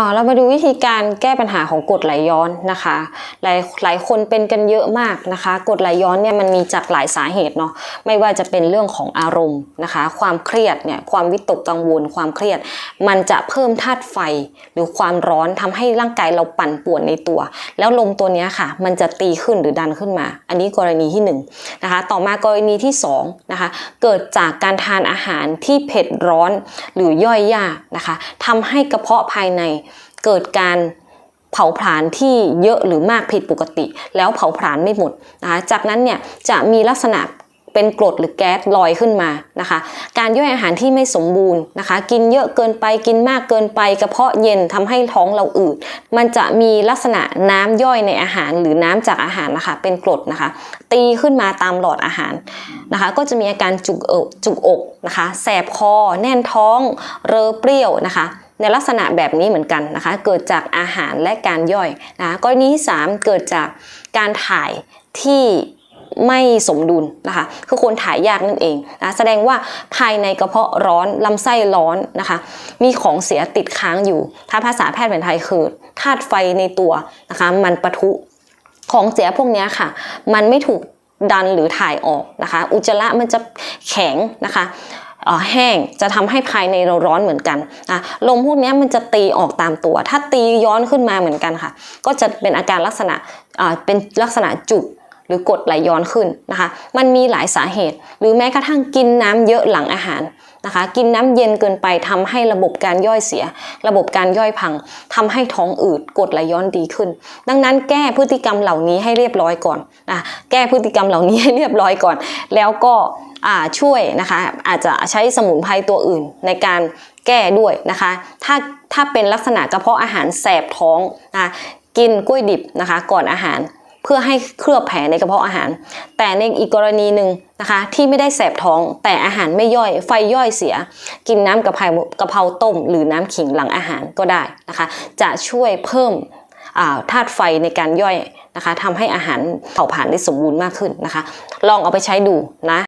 อ่าเรามาดูวิธีการแก้ปัญหาของกรดไหลย้อนนะคะ หลายหลายคนเป็นกันเยอะมากนะคะกรดไหลย้อนเนี่ยมันมีจากหลายสาเหตุเนาะไม่ว่าจะเป็นเรื่องของอารมณ์นะคะ ความเครียดเนี่ยความวิตกกังวลความเครียด มันจะเพิ่มธาตุไฟ หรือความร้อนทำให้ร่างกายเราปั่นป่วนในตัว แล้วลมตัวนี้ค่ะ มันจะตีขึ้นหรือดันขึ้นมา อันนี้กรณีที่หนึ่งนะคะต่อมากรณีที่สองนะคะเกิดจากการทานอาหารที่เผ็ดร้อนหรือย่อยยากนะคะทำให้กระเพาะภายใน เกิดการเผาผลาญที่เยอะหรือมากผิดปกติ แล้วเผาผลาญไม่หมดนะคะจากนั้นเนี่ยจะมีลักษณะเป็นกรดหรือแก๊สลอยขึ้นมานะคะ การย่อยอาหารที่ไม่สมบูรณ์นะคะ กินเยอะเกินไปกินมากเกินไปกระเพาะเย็นทำให้ท้องเราอืดมันจะมีลักษณะน้ำย่อยในอาหารหรือน้ำจากอาหารนะคะ เป็นกรดนะคะ ตีขึ้นมาตามหลอดอาหารนะคะ ก็จะมีอาการจุกเอกจุกอกนะคะ แสบคอ แน่นท้อง เรอเปรี้ยวนะคะ ในลักษณะแบบนี้เหมือนกันนะคะ เกิดจากอาหารและการย่อยนะกรณีที่3เกิดจากการถ่ายที่ไม่สมดุลนะคะคือคนถ่ายยากนั่นเองนะแสดงว่าภายในกระเพาะร้อนลำไส้ร้อนนะคะ มีของเสียติดค้างอยู่ ถ้าภาษาแพทย์แผนไทยคือธาตุไฟในตัวนะคะ มันปะทุของเสียพวกนี้ค่ะ มันไม่ถูกดันหรือถ่ายออกนะคะ อุจจาระมันจะแข็งนะคะ แห้งจะทำให้ภายในเราร้อนเหมือนกันนะลมพวกนี้มันจะตีออกตามตัว ถ้าตีย้อนขึ้นมาเหมือนกันค่ะ ก็จะเป็นอาการลักษณะเป็นลักษณะจุกหรือกดไหลย้อนขึ้นนะคะ มันมีหลายสาเหตุ หรือแม้กระทั่งกินน้ำเยอะหลังอาหาร นะคะ กินน้ำเย็นเกินไปทำให้ระบบการย่อยเสีย ระบบการย่อยพังทำให้ท้องอืดกดไหลย้อนดีขึ้น ดังนั้นแก้พฤติกรรมเหล่านี้ให้เรียบร้อยก่อนอะแก้พฤติกรรมเหล่านี้ให้เรียบร้อยก่อน แล้วก็ช่วยนะคะอาจจะใช้สมุนไพรตัวอื่นในการแก้ด้วยนะคะ ถ้าถ้าเป็นลักษณะกระเพาะอาหารแสบท้องนะกินกล้วยดิบนะคะ ก่อนอาหาร เพื่อให้เคลือบแผลในกระเพาะอาหาร แต่ในอีกกรณีหนึ่งนะคะ ที่ไม่ได้แสบท้องแต่อาหารไม่ย่อย ไฟย่อยเสีย กินน้ำกะเพรากะเพราต้ม หรือน้ำขิงหลังอาหารก็ได้นะคะ จะช่วยเพิ่มธาตุไฟในการย่อยนะคะทำให้อาหารเผาผลาญได้สมบูรณ์มากขึ้นนะคะ ลองเอาไปใช้ดูนะ